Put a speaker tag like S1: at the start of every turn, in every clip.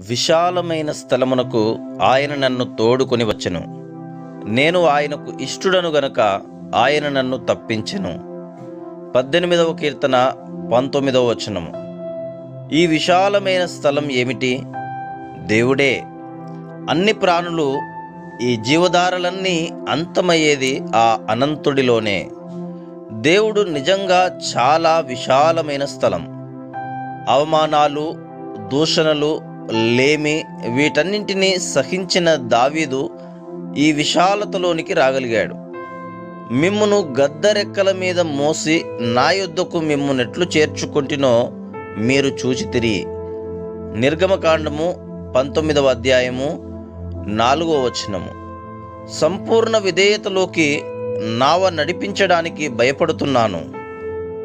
S1: విశాలమైన స్థలమునకు ఆయన నన్ను తోడుకొని వచ్చెను. నేను ఆయనకు ఇష్టుడను గనుక ఆయన నన్ను తప్పించెను. పద్దెనిమిదవ కీర్తన పంతొమ్మిదవ వచనము. ఈ విశాలమైన స్థలం ఏమిటి? దేవుడే అన్ని ప్రాణులు ఈ జీవధారలన్నీ అంతమయ్యేది ఆ అనంతుడిలోనే. దేవుడు నిజంగా చాలా విశాలమైన స్థలం. అవమానాలు దూషణలు లేమి వీటన్నింటినీ సహించిన దావీదు ఈ విశాలతలోనికి రాగలిగాడు. మిమ్మును గద్దరెక్కల మీద మోసి నా యుద్ధకు మిమ్మునెట్లు చేర్చుకుంటునో మీరు చూచి తిరిగి. నిర్గమకాండము పంతొమ్మిదవ అధ్యాయము నాలుగో వచనము. సంపూర్ణ విధేయతలోకి నావ నడిపించడానికి భయపడుతున్నాను.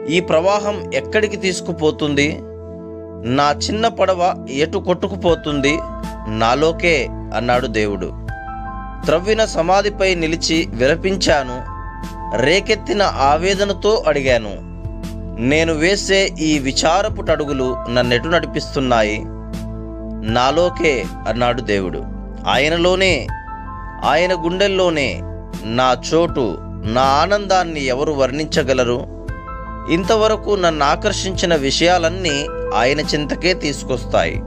S1: ఈ ప్రవాహం ఎక్కడికి తీసుకుపోతుంది? నా చిన్న పడవ ఎటు కొట్టుకుపోతుంది? నాలోకే అన్నాడు దేవుడు. త్రవ్విన సమాధిపై నిలిచి విలపించాను. రేకెత్తిన ఆవేదనతో అడిగాను నేను వేసే ఈ విచారపు అడుగులు నన్నెటు నడిపిస్తున్నాయి? నాలోకే అన్నాడు దేవుడు. ఆయనలోనే ఆయన గుండెల్లోనే నా చోటు నా ఆనందాన్ని ఎవరు వర్ణించగలరు? ఇంతవరకు నన్ను ఆకర్షించిన విషయాలన్నీ ఆయన చింతకే తీసుకొస్తాయి.